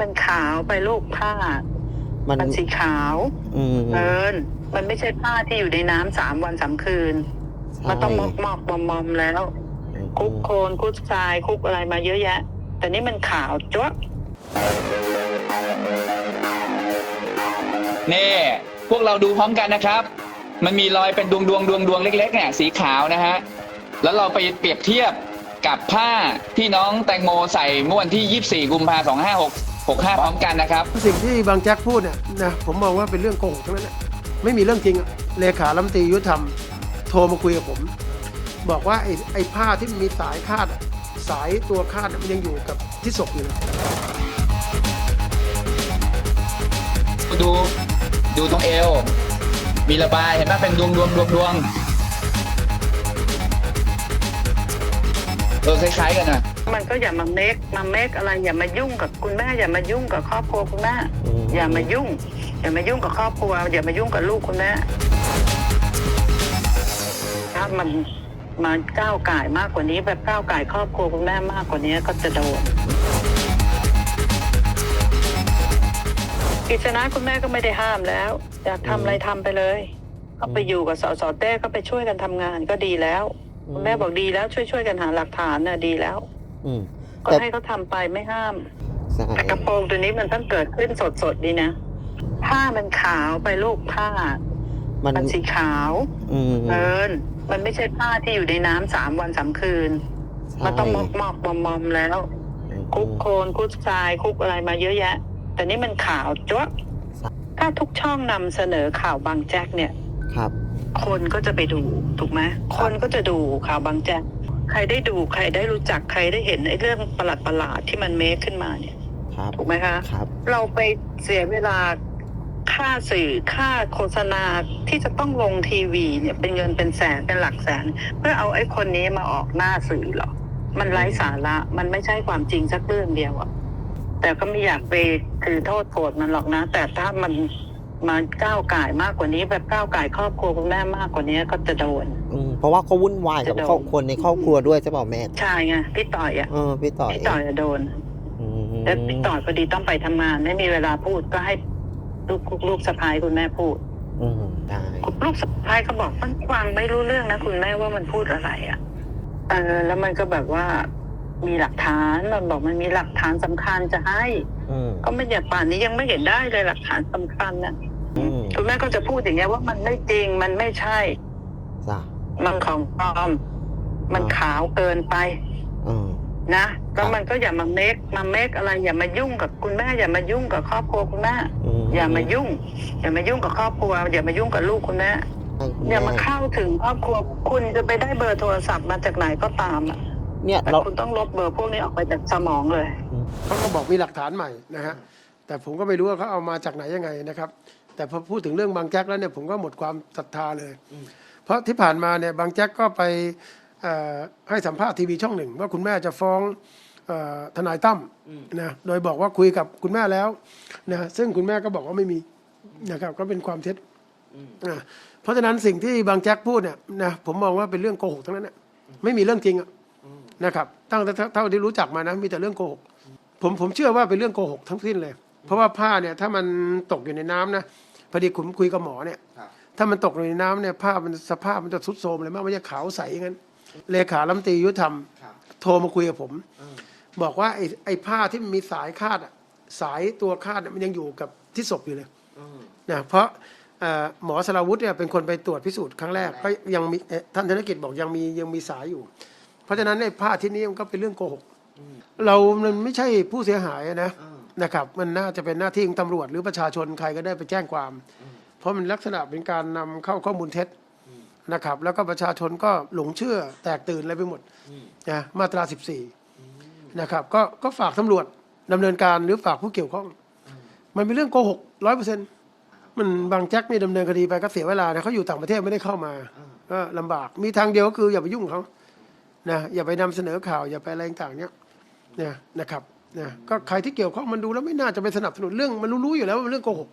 มันขาวไปลูกผ้า มันมันสีขาวอืมเอินมันไม่ใช่ผ้าที่อยู่ในน้ำสามวันสามคืน มันต้องมอกมอกมอมมอมๆแล้วคลุกโคลนคลุกทรายคลุกอะไรมาเยอะแยะ แต่นี่มันขาวจ้วะนี่ พวกเราดูพร้อมกันนะครับ มันมีรอยเป็นดวงดวงดวงดวงเล็กๆเนี่ยสีขาวนะฮะ แล้วเราไปเปรียบเทียบกับผ้าที่น้องแตงโมใส่เมื่อวันที่ 24 กุมภาพันธ์2566 65พร้อมกันนะครับ สิ่งที่บางแจ็คพูดเนี่ยนะผมมองว่าเป็นเรื่องโกหกทั้งนั้นแหละไม่มีเรื่องจริงอะเลขาลัมตรียุติธรรมโทรมาคุยกับผม บอกว่าไอ้ไอ้ผ้าที่มันมีสายคาดอะสายตัวคาดอะมันยังอยู่กับที่ศพอยู่เลยดูดูตรงเอว มีระบายเห็นไหมเป็นดวงดวงดวงดวง ออคล้ายๆกันนะมันก็อย่ามาเมคมาเมคอะไรอย่ามายุ่งกับคุณแม่อย่ามายุ่งกับครอบครัวคุณแม่อย่ามายุ่ง อย่ามายุ่งกับครอบครัวอย่ามายุ่งกับลูกคุณแม่ถ้ามันมาก้าวไก่ายมากกว่านี้แบบก้าวไก่ายครอบครัวคุณแม่มากกว่านี้ก็จะโดนกิจนะคุณแม่ก็ไม่ได้ห้ามแล้ว อยากทำอะไรทำไปเลย ก็ไปอยู่กับสสเต้ก็ไปช่วยกันทำงานก็ดีแล้ว คุณแม่บอกดีแล้วช่วยช่วยๆกันหาหลักฐานน่ะดีแล้วอืม ก็แต่ ให้เขาทำไปไม่ห้าม ใช่แต่กระโปรงตัวนี้มันต้องเกิดขึ้นสดๆดีนะผ้ามันขาวไปลูกผ้า มันมันสีขาวอืมเอินมันไม่ใช่ผ้าที่อยู่ในน้ำสามวันสามคืน มันต้องมอกมอกมอมมอมๆแล้วคลุกโคลนคลุกทรายคลุกอะไรมาเยอะแยะ แต่นี่มันขาวจ้วะถ้าทุกช่องนำเสนอข่าวบางแจ็คเนี่ย ครับ คนก็จะไปดูถูกไหมคนก็จะดูข่าวบางแจ็คใครได้ดูใครได้รู้จักใครได้เห็นไอ้เรื่องประหลาดประหลาดๆที่มันเมคขึ้นมาเนี่ยครับถูกไหมคะครับ เราไปเสียเวลาค่าสื่อค่าโฆษณาที่จะต้องลงทีวีเนี่ยเป็นเงินเป็นแสนเป็นหลักแสน เพื่อเอาไอ้คนนี้มาออกหน้าสื่อเหรอ มันไร้สาระมันไม่ใช่ความจริงสักเรื่องเดียวอะแต่ก็ไม่อยากไปถือโทษโกรธมันหรอกนะ แต่ถ้ามัน มาก้าวไก่ายมากกว่านี้ แบบก้าวไก่ายครอบครัวคุณแม่มากกว่านี้ก็จะโดน อืมเพราะว่าเขาวุ่นวายกับจะโดนครอบคนในครอบครัวด้วยใช่เปล่าแม่ใช่ไงพี่ต่อยอะเออพี่ต่อยพี่ต่อยอะโดนอืมแล้วพี่ต่อยพอดีต้องไปทำงาน ไม่มีเวลาพูดก็ให้ลูกลูกสะพ้ายคุณแม่พูด อืมได้ลูกสะพ้ายเขาบอกมันฟังไม่รู้เรื่องนะคุณแม่ว่ามันพูดอะไรอะ่ะเออแล้วมันก็แบบว่า มีหลักฐานมันบอกมันมีหลักฐานสำคัญจะให้ อืมก็ไม่อยากป่านนี้ยังไม่เห็นได้เลยหลักฐานสำคัญนะอืม คุณแม่ก็จะพูดอย่างเงี้ยว่ามันไม่จริงมันไม่ใช่จ้ะมันของปลอม มันขาวเกินไปอืมนะก็มันก็อย่ามาเมคมาเมคอะไร อย่ามายุ่งกับคุณแม่ อย่ามายุ่งกับครอบครัวคุณแม่อืมอย่ามายุ่ง อย่ามายุ่งกับครอบครัว อย่ามายุ่งกับลูกคุณแม่ให้คุณอย่ามาแม่เข้าถึงครอบครัวคุณจะไปได้เบอร์โทรศัพท์มาจากไหนก็ตามอะเนี่ยแต่เราคุณต้องลบเบอร์พวกนี้ออกไปจากสมองเลยเขาก็บอกมีหลักฐานใหม่นะฮะแต่ผมก็ไม่รู้ว่าเขาเอามาจากไหนยังไงนะครับ แต่พอพูดถึงเรื่องบางแจ็คแล้วเนี่ยผมก็หมดความศรัทธาเลย เพราะที่ผ่านมาเนี่ยบางแจ็คก็ไปเอ่อให้สัมภาษณ์ทีวีช่องหนึ่ง ว่าคุณแม่จะฟ้องเอ่อทนายตั้มนะโดยบอกว่าคุยกับคุณแม่แล้วนะซึ่งคุณแม่ก็บอกว่าไม่มีนะครับก็เป็นความเท็จอ่าเพราะฉะนั้นสิ่งที่บางแจ็คพูดเนี่ยนะผมมองว่าเป็นเรื่องโกหกทั้งนั้นนะไม่มีเรื่องจริงอะนะครับตั้งแต่เท่าที่รู้จักมานะมีแต่เรื่องโกหกผมผมเชื่อว่าเป็นเรื่องโกหกทั้งสิ้นเลย เพราะว่าผ้าเนี่ยถ้ามันตกอยู่ในน้ำนะ พอดีผมคุยกับหมอเนี่ยถ้ามันตกอยู่ในน้ำเนี่ยผ้ามันสภาพมันจะทรุดโทรมเลยมากมันจะขาวใสอย่างนั้นเลขาลัมตรียุติธรรม โทรมาคุยกับผม บอกว่าไอ้ไอ้ผ้าที่มันมีสายคาดอะสายตัวคาดอะมันยังอยู่กับที่ศพอยู่เลยนะเพราะเอ่อหมอสราวุธเนี่ยเป็นคนไปตรวจพิสูจน์ครั้งแรกก็ยังมีเอ่อท่านธนกิจบอกยังมียังมีสายอยู่ เพราะฉะนั้นในผ้าที่นี้มันก็เป็นเรื่องโกหกเรามันไม่ใช่ผู้เสียหายนะ นะครับมันน่าจะเป็นหน้าที่ของตำรวจหรือประชาชนใครก็ได้ไปแจ้งความ เพราะมันลักษณะเป็นการนำเข้าข้อมูลเท็จนะครับ แล้วก็ประชาชนก็หลงเชื่อแตกตื่นอะไรไปหมดนะมาตรา 14นะครับก็ก็ฝากตำรวจดำเนินการหรือฝากผู้เกี่ยวข้อง มันเป็นเรื่องโกหกร้อยเปอร์เซ็นต์มันบางแจ็คนี่ดำเนินคดีไปก็เสียเวลานะเขาอยู่ต่างประเทศไม่ได้เข้ามาก็ลำบากมีทางเดียวก็คืออย่าไปยุ่งเขานะอย่าไปนำเสนอข่าวอย่าไปอะไรต่างๆเนี้ยนะนะครับ นะก็ใครที่เกี่ยวข้องมันดูแล้วไม่น่าจะไปสนับสนุนเรื่องมันรู้ๆอยู่แล้วว่ามันเรื่องโกหก